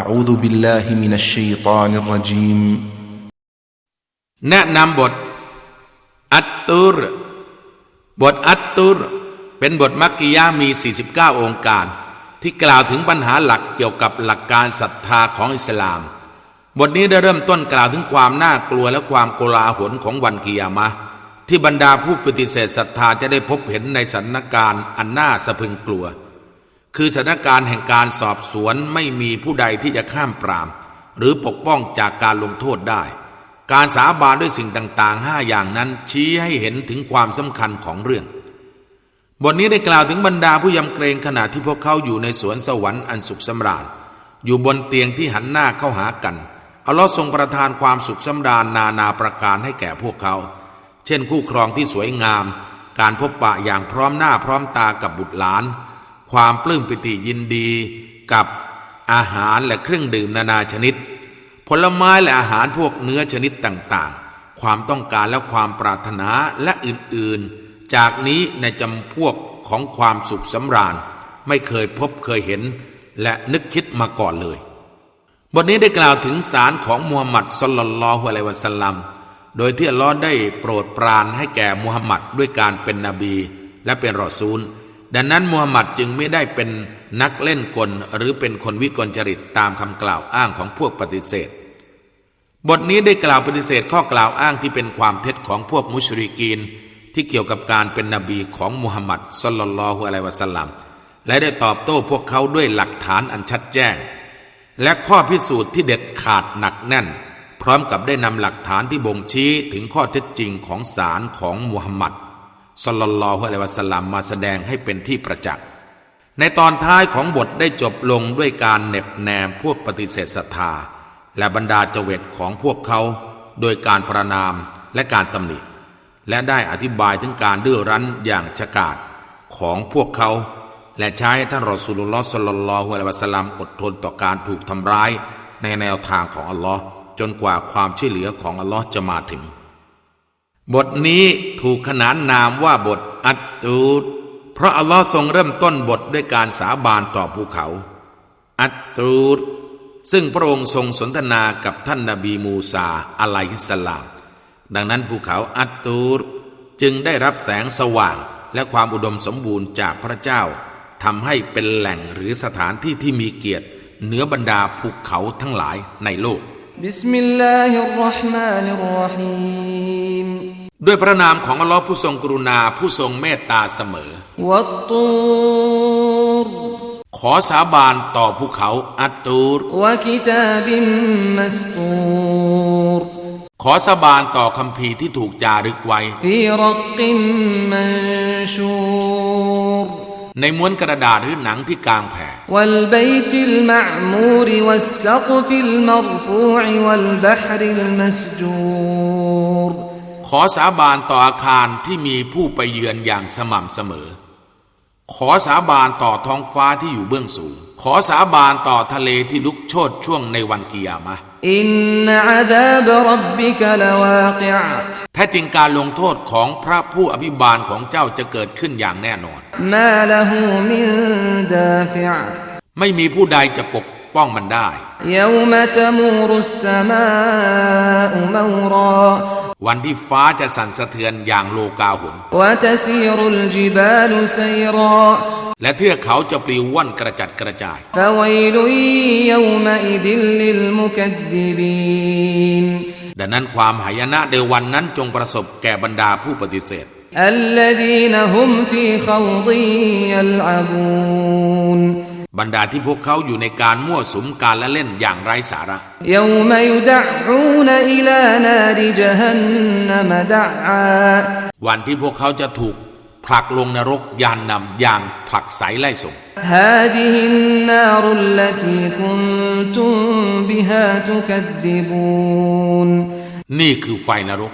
أعوذ بالله من الشيطان الرجيم แนะนำบท อัตตุร บทอัตตุร เป็นบทมักกิยามี 49 องค์การ ที่กล่าวถึงปัญหาหลักเกี่ยวกับหลักการศรัทธาของอิสลาม บทนี้ได้เริ่มต้นกล่าวถึงความน่ากลัวและความโกลาหลของวันกิยามะห์ที่บรรดาผู้ปฏิเสธศรัทธาจะได้พบเห็นในสถานการณ์อันน่าสะพรึงกลัว คือสถานการณ์แห่งการสอบสวนไม่มีผู้ใดที่จะข้ามปราม หรือปกป้องจากการลงโทษได้ การสาบานด้วยสิ่งต่างๆห้าอย่างนั้นชี้ให้เห็นถึงความสำคัญของเรื่อง บทนี้ได้กล่าวถึงบรรดาผู้ยำเกรงขณะที่พวกเขาอยู่ในสวนสวรรค์อันสุขสำราญ อยู่บนเตียงที่หันหน้าเข้าหากันอัลลอฮ์ทรงประทานความสุขสำราญนานาประการให้แก่พวกเขา เช่นคู่ครองที่สวยงาม การพบปะอย่างพร้อมหน้าพร้อมตากับบุตรหลาน ความปลื้มปิติยินดีกับอาหารและเครื่องดื่มนานาชนิด ผลไม้และอาหารพวกเนื้อชนิดต่างๆ ความต้องการและความปรารถนาและอื่นๆ จากนี้ในจำพวกของความสุขสำราญ ไม่เคยพบเคยเห็น และนึกคิดมาก่อนเลย บทนี้ได้กล่าวถึงสารของมูฮัมหมัดสลลัลลอฮุอะลัยวะสัลลัมโดยที่อัลลอฮ์ได้โปรดปรานให้แก่มูฮัมหมัดด้วยการเป็นนบีและเป็นรอซูล ดังนั้นมูฮัมหมัดจึงไม่ได้เป็นนักเล่นกลหรือเป็นคนวิกลจริตตามคำกล่าวอ้างของพวกปฏิเสธ บทนี้ได้กล่าวปฏิเสธข้อกล่าวอ้างที่เป็นความเท็จของพวกมุชริกีน ที่เกี่ยวกับการเป็นนบีของมุฮัมหมัดสลลัลลอฮุอะลัยวะสัลลัมและได้ตอบโต้พวกเขาด้วยหลักฐานอันชัดแจ้ง และข้อพิสูจน์ที่เด็ดขาดหนักแน่น พร้อมกับได้นำหลักฐานที่บ่งชี้ถึงข้อเท็จจริงของสารของมุฮัมหมัด สลลัลลอฮุอะลัยวะสัลลัมมาแสดงให้เป็นที่ประจักษ์ ในตอนท้ายของบทได้จบลงด้วยการเหน็บแนมพวกปฏิเสธศรัทธา และบรรดาเจเวตของพวกเขา โดยการประนามและการตำหนิ และได้อธิบายถึงการดื้อรั้นอย่างฉกาจของพวกเขา และใช้ให้ท่านรอสูลุลลอฮ์สลลัลลอฮุอะลัยวะสัลลัมอดทนต่อการถูกทำร้ายในแนวทางของอัลลอฮ์จนกว่าความช่วยเหลือของอัลลอฮ์จะมาถึง บทนี้ถูกขนานนามว่าบทอัตตูดเพราะอัลลอฮ์ทรงเริ่มต้นบทด้วยการสาบานต่อภูเขา อัตตูดซึ่งพระองค์ทรงสนทนากับท่านนาบีมูซาอะลัยฮิสลาม ดังนั้นภูเขาอัตตูดจึงได้รับแสงสว่างและความอุดมสมบูรณ์จากพระเจ้าทำให้เป็นแหล่งหรือสถานที่ที่มีเกียรติเหนือบรรดาภูเขาทั้งหลายในโลกบิสมิลลาฮิรราะห์มานิรราะฮีม ด้วยพระนามของอัลลอฮ์ผู้ทรงกรุณาผู้ทรงเมตตาเสมอ والطور ขอสาบานต่อภูเขาอัตตูร وكتاب مسطور ขอสาบานต่อคำพีร์ที่ถูกจารึกไว้ في رق منشور ในม้วนกระดาษหรือหนังที่กลางแผ่ والبيت المعمور والسقف المرفوع والبحر المسجور ขอสาบานต่ออาคารที่มีผู้ไปเยือนอย่างสม่ำเสมอ ขอสาบานต่อท้องฟ้าที่อยู่เบื้องสูง ขอสาบานต่อทะเลที่ลุกโชนช่วงในวันกิยามะอินอาดาบรับบิกลาวากิอแท้จริงการลงโทษของพระผู้อภิบาลของเจ้าจะเกิดขึ้นอย่างแน่นอนมมไม่มีผู้ใดจะปกป้องมันได้ ยาวมมูรุสาา วันที่ฟ้าจะสั่นสะเทือนอย่างโลกาหุน وتسير الجبال سيرا และเทือกเขาจะปลิวว่อนกระจัดกระจาย فويل يومئذ للمكذبين ดังนั้นความหายนะในวันนั้นจงประสบแก่บรรดาผู้ปฏิเสธ الذين هم في خوض يلعبون บรรดาที่พวกเขาอยู่ในการมั่วสุมการละเล่นอย่างไร้สาระวันที่พวกเขาจะถูกผลักลงนรกยานนำอย่างผลักใสาไล่ส่งนี่คือไฟนรก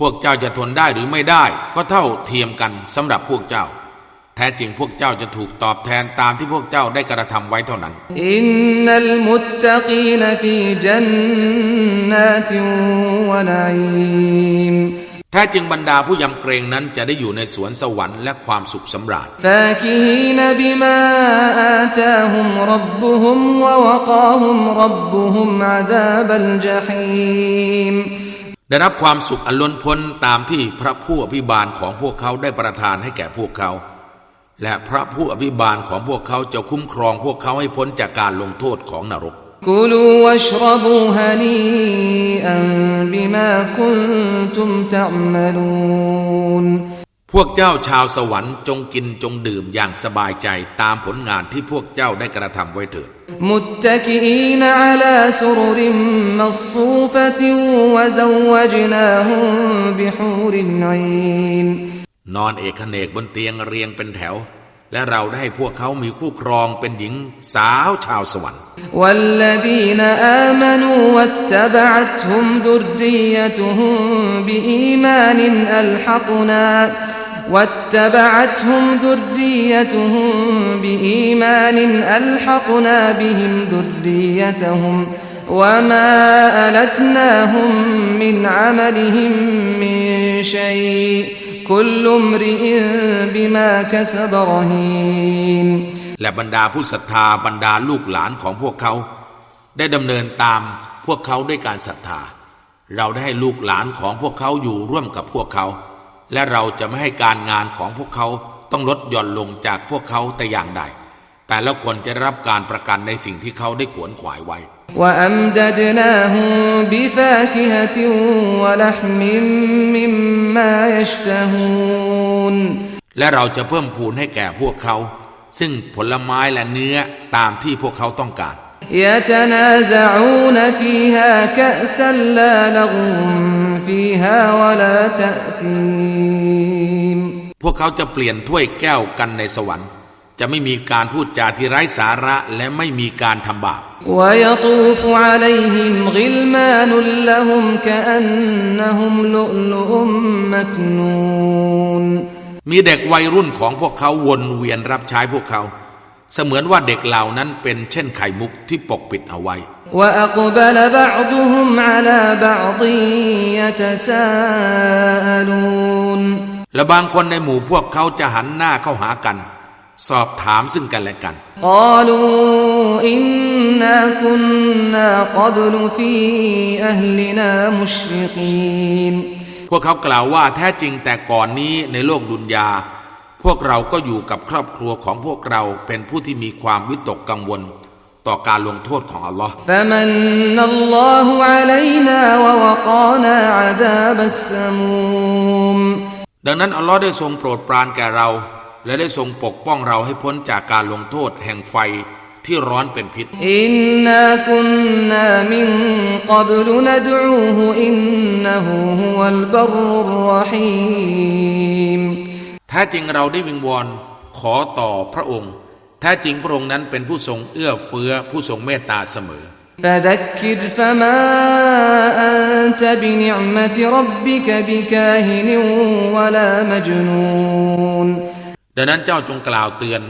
พวกเจ้าจะทนได้หรือไม่ได้ ก็เท่าเทียมกันสำหรับพวกเจ้า แท้จริงพวกเจ้าจะถูกตอบแทนตามที่พวกเจ้าได้กระทำไว้เท่านั้น อินนัลมุตตะกีนฟีจันนาติวะนัยมแท้จริงบรรดาผู้ยำเกรงนั้นจะได้อยู่ในสวนสวรรค์และความสุขสำราญ ได้รับความสุขอันล้นพ้นตามที่พระผู้อภิบาลของพวกเขาได้ประทานให้แก่พวกเขา และพระผู้อภิบาลของพวกเขาจะคุ้มครองพวกเขาให้พ้นจากการลงโทษของนรกกุลูวัชรบูฮานีอันบิมาคุนตุมตัมลูนพวกเจ้าชาวสวรรค์จงกินจงดื่มอย่างสบายใจตามผลงานที่พวกเจ้าได้กระทำไว้เถิด متكئين على سرر مصفوفة وزوجناهم بحور عين นอนเอกเขนกบนเตียงเรียงเป็นแถว และเราได้ให้พวกเขามีคู่ครองเป็นหญิงสาวชาวสวรรค์ والذين آمنوا واتبعتهم ذريتهم بإيمان ألحقنا واتبعتهم ذريتهم بإيمان ألحقنا بهم ذريتهم وما ألتناهم من عملهم من شيء كل امرئ بما كسب رهين และบรรดาผู้ศรัทธาบรรดาลูกหลานของพวกเขา ได้ดำเนินตามพวกเขาด้วยการศรัทธา เราได้ให้ลูกหลานของพวกเขาอยู่ร่วมกับพวกเขา และเราจะไม่ให้การงานของพวกเขาต้องลดหย่อนลงจากพวกเขาแต่อย่างใด แต่ละคนจะได้รับการประกันในสิ่งที่เขาได้ขวนขวายไว้ وأمددناهم بفاكهة ولحم مما يشتهون และเราจะเพิ่มพูนให้แก่พวกเขา ซึ่งผลไม้และเนื้อตามที่พวกเขาต้องการ يتنازعون فيها كأسا لا لغو فيها ولا تأثيم พวกเขาจะเปลี่ยนถ้วยแก้วกันในสวรรค์ จะไม่มีการพูดจาที่ไร้สาระและไม่มีการทำบาป ويطوف عليهم غلمان لهم كأنهم لؤلؤ مكنون มีเด็กวัยรุ่นของพวกเขาวนเวียนรับใช้พวกเขา เสมือนว่าเด็กเหล่านั้นเป็นเช่นไข่มุกที่ปกปิดเอาไว้ وأقبل بعضهم على بعض يتساءلون และบางคนในหมู่พวกเขาจะหันหน้าเข้าหากัน สอบถามซึ่งกันและกัน قالوا إنا كنا قبل في أهلنا مشفقين พวกเขากล่าวว่าแท้จริงแต่ก่อนนี้ในโลกดุนยา พวกเราก็อยู่กับครอบครัวของพวกเราเป็นผู้ที่มีความวิตกกังวล ต่อการลงโทษของอัลลอฮ์ดังนั้นอัลลอฮ์ได้ทรงโปรดปรานแก่เรา และได้ทรงปกป้องเราให้พ้นจากการลงโทษแห่งไฟที่ร้อนเป็นพิษอินนาคุนนามินกับลุนดูฮูอินนหูฮุวัลบรุรรหีม แท้จริงเราได้วิงวอนขอต่อพระองค์ แท้จริงพระองค์นั้นเป็นผู้ทรงเอื้อเฟื้อผู้ทรงเมตตาเสมอ فذكر فما أنت بنعمة ربك بكاهن ولا مجنون ดังนั้นเจ้าจงกล่าวเตือน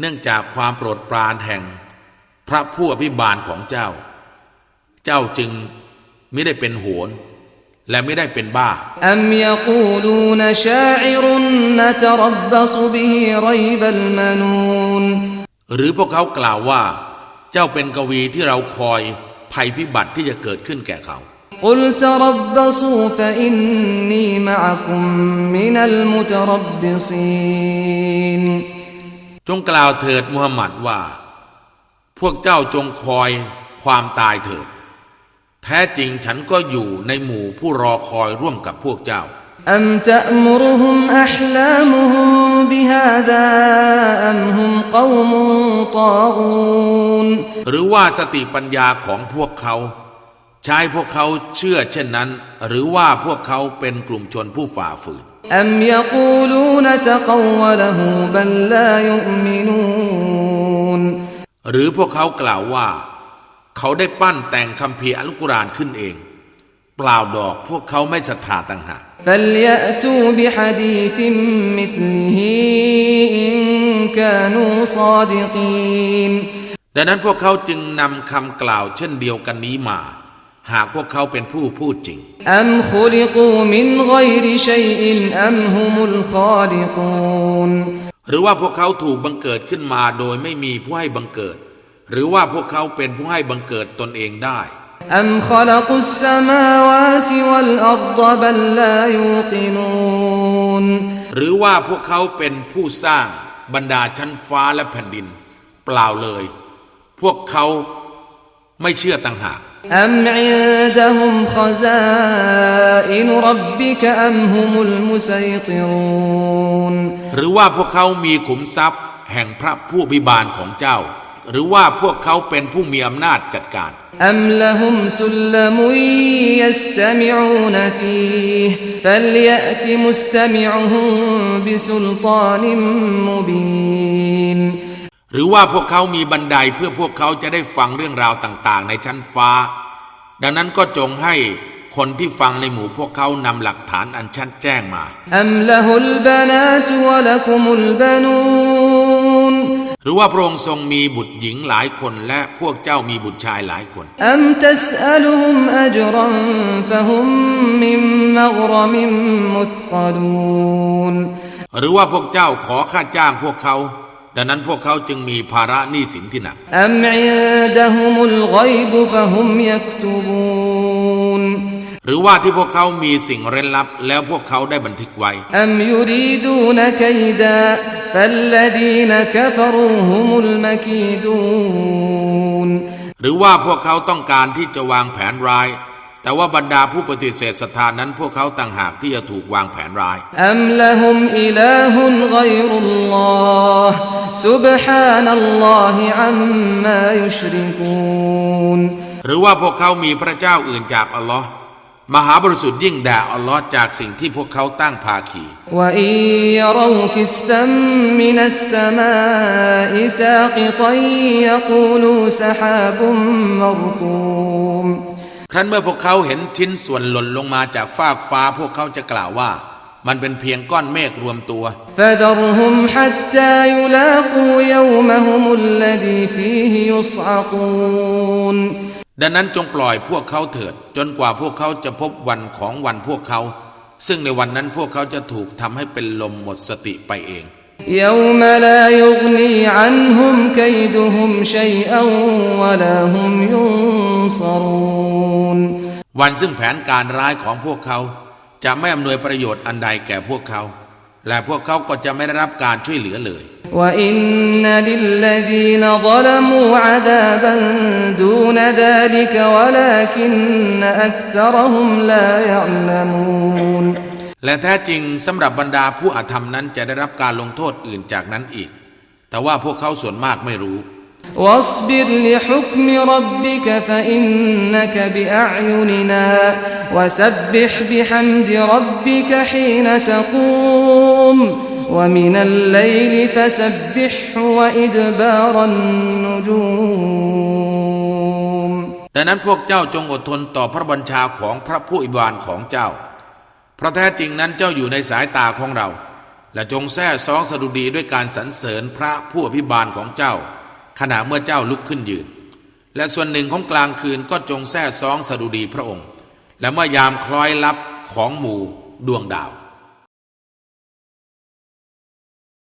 เนื่องจากความโปรดปรานแห่ง พระผู้อภิบาลของเจ้า เจ้าจึงไม่ได้เป็นโหน และไม่ได้เป็นบ้าอัมยกูลูนชาอิรุนนตรับบสบิไรบัลมนูนหรือพวกเขากล่าวว่า เจ้าเป็นกวีที่เราคอยภัยพิบัติที่จะเกิดขึ้นแก่เขากลตรับบสูฟอินนีมะคุมมินัลมุตรับบซีนจงกล่าวเถิดมุฮัมมัดว่า พวกเจ้าจงคอยความตายเถิด แท้จริงฉันก็อยู่ในหมู่ผู้รอคอยร่วมกับพวกเจ้าอัมตะมรุฮุมอัลลามุฮุมบิฮาดาอัมฮุมกอมุตาอูนหรือว่าสติปัญญาของพวกเขา ใช้พวกเขาเชื่อเช่นนั้น หรือว่าพวกเขาเป็นกลุ่มชนผู้ฝ่าฝืนอัมยกูลูนตะกวลหูบัลลายุมินูนหรือพวกเขากล่าวว่า เขาได้ปั้นแต่งคำเพียอัลกุรอานขึ้นเอง เปล่าดอกพวกเขาไม่ศรัทธาต่างหากดังนั้นพวกเขาจึงนำคำกล่าวเช่นเดียวกันนี้มา หากพวกเขาเป็นผู้พูดจริงหรือว่าพวกเขาถูกบังเกิดขึ้นมาโดยไม่มีผู้ให้บังเกิด หรือว่าพวกเขาเป็นผู้ให้บังเกิดตนเองได้อัมขลักุสสมาวาติวัลอัรดบัลลายูกินูนหรือว่าพวกเขาเป็นผู้สร้างบรรดาชั้นฟ้าและแผ่นดิน เปล่าเลย พวกเขาไม่เชื่อต่างหากอัมอินดะฮุมขซาอินรับบิกอัมฮุมุลมุซัยติรูนหรือว่าพวกเขามีขุมทรัพย์แห่งพระผู้บิบาลของเจ้า หรือว่าพวกเขาเป็นผู้มีอำนาจจัดการหรือว่าพวกเขามีบันไดเพื่อพวกเขาจะได้ฟังเรื่องราวต่าง ๆ ในชั้นฟ้า ดังนั้นก็จงให้คนที่ฟังในหมู่พวกเขานำหลักฐานอันชัดแจ้งมาอัมละฮุลบานาตวะละคุมุลบานู หรือว่าพระองค์ทรงมีบุตรหญิงหลายคนและพวกเจ้ามีบุตรชายหลายคนอัมตัสอลุฮุมอัจรันฟะฮุมมิมมักรมิมมุสกลูนหรือว่าพวกเจ้าขอค่าจ้างพวกเขา ดังนั้นพวกเขาจึงมีภาระหนี้สินที่หนักอัมอินดะฮุมุลกอยบฟะฮุมยักตุบู หรือว่าที่พวกเขามีสิ่งเร้นลับ แล้วพวกเขาได้บันทึกไว้อัมยูรีดูนกัยดาฟัลลดีนกฟรูฮุมุลมกีดูนหรือว่าพวกเขาต้องการที่จะวางแผนร้าย แต่ว่าบรรดาผู้ปฏิเสธศรัทธานั้น พวกเขาต่างหากที่จะถูกวางแผนร้ายอัมละฮุมอิลาฮุนไกรุลลอฮซุบฮานัลลอฮิอัมมายุชริกูนหรือว่าพวกเขามีพระเจ้าอื่นจากอัลลอฮ์ มหาบริสุทธิ์ยิ่งด่าอัลลอฮ์จากสิ่งที่พวกเขาตั้งภาคีว่อียรอกิสตัมมินัสสมาอิซากิตัยยกูลูสฮาบุมมรคูมครั้นเมื่อพวกเขาเห็นทิ้นส่วนหล่นลงมาจากฟากฟ้าพวกเขาจะกล่าวว่า มันเป็นเพียงก้อนเมฆรวมตัวฟ حتى يلاقوا يومهم الذي فيه يصعقون ดังนั้นจงปล่อยพวกเขาเถิด จนกว่าพวกเขาจะพบวันของวันพวกเขา ซึ่งในวันนั้นพวกเขาจะถูกทำให้เป็นลมหมดสติไปเอง يوم لا يغني عنهم كيدهم شيئا ولا هم ينصرون วันซึ่งแผนการร้ายของพวกเขา จะไม่อำนวยประโยชน์อันใดแก่พวกเขา และพวกเขาก็จะไม่ได้รับการช่วยเหลือเลย وإن للذين ظلموا عذابا دون ذلك ولكن أكثرهم لا يعلمون และแท้จริงสำหรับบรรดาผู้อาธรรมนั้นจะได้รับการลงโทษอื่นจากนั้นอีก แต่ว่าพวกเขาส่วนมากไม่รู้ واصبر لحكم ربك فإنك بأعيننا وسبح بحمد ربك حين تقوم ومن الليل فسبحه وإدبار النجوم ดังนั้นพวกเจ้าจงอดทนต่อพระบัญชาของพระผู้อิบานของเจ้า เพราะแท้จริงนั้นเจ้าอยู่ในสายตาของเรา และจงแท้ซองสดุดีด้วยการสรรเสริญพระผู้อภิบาลของเจ้า ขณะเมื่อเจ้าลุกขึ้นยืน และส่วนหนึ่งของกลางคืนก็จงแท้ซองสดุดีพระองค์ และเมื่อยามคล้อยลับของหมู่ดวงดาว